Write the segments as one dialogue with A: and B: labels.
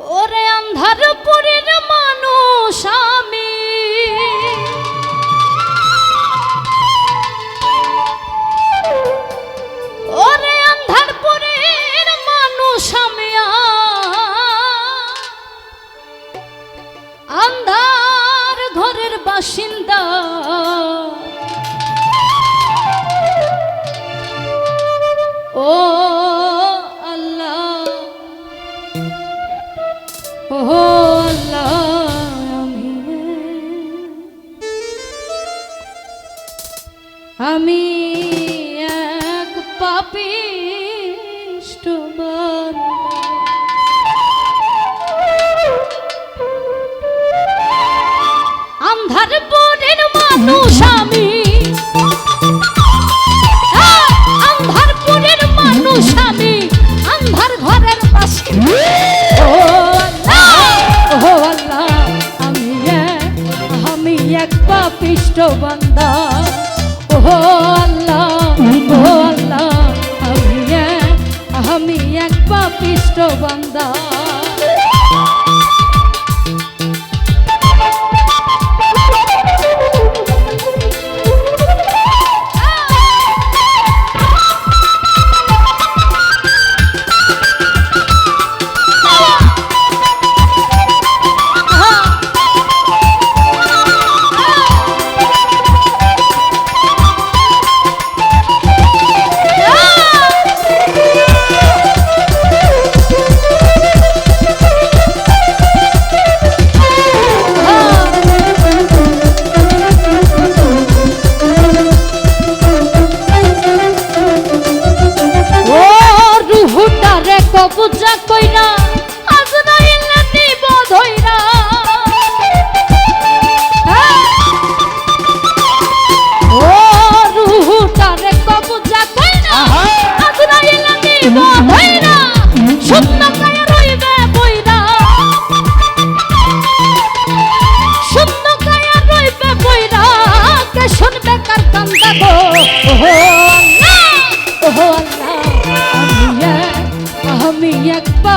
A: और अंधर Oh.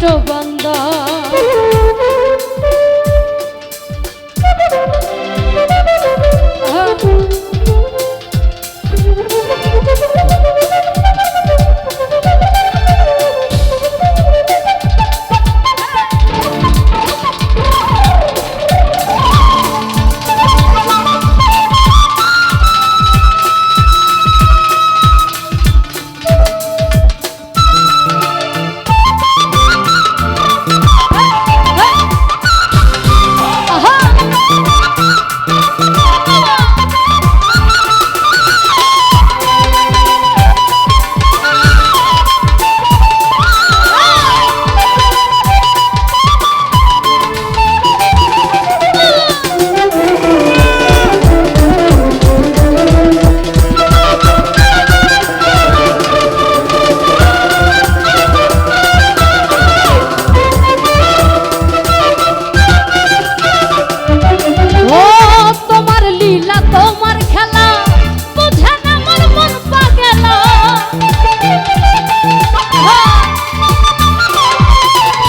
A: 这光。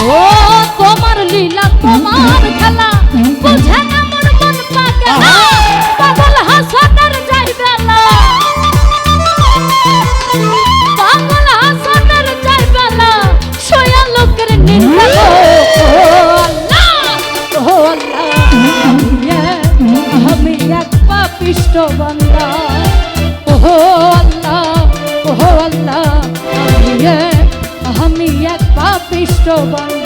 A: ও তোমার লীলা তোমার এক পাপিষ্ট বন্ধ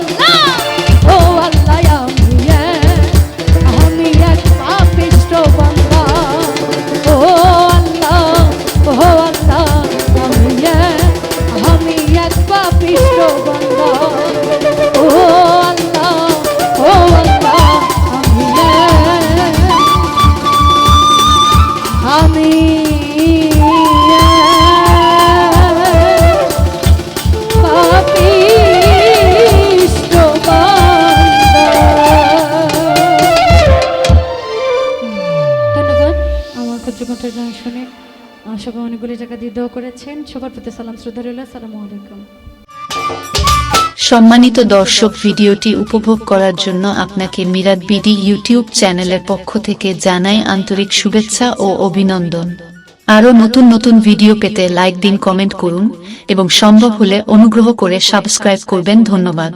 A: শুনে সবাই অনেকগুলি টাকা দিয়ে করেছেন। সবার প্রতি সালাম, শ্রদ্ধা রইল। আলাইকুম।
B: সম্মানিত দর্শক, ভিডিওটি উপভোগ করার জন্য আপনাকে মিরাদ বিডি ইউটিউব চ্যানেলের পক্ষ থেকে জানাই আন্তরিক শুভেচ্ছা ও অভিনন্দন। আরও নতুন নতুন ভিডিও পেতে লাইক দিন, কমেন্ট করুন এবং সম্ভব হলে অনুগ্রহ করে সাবস্ক্রাইব করবেন। ধন্যবাদ।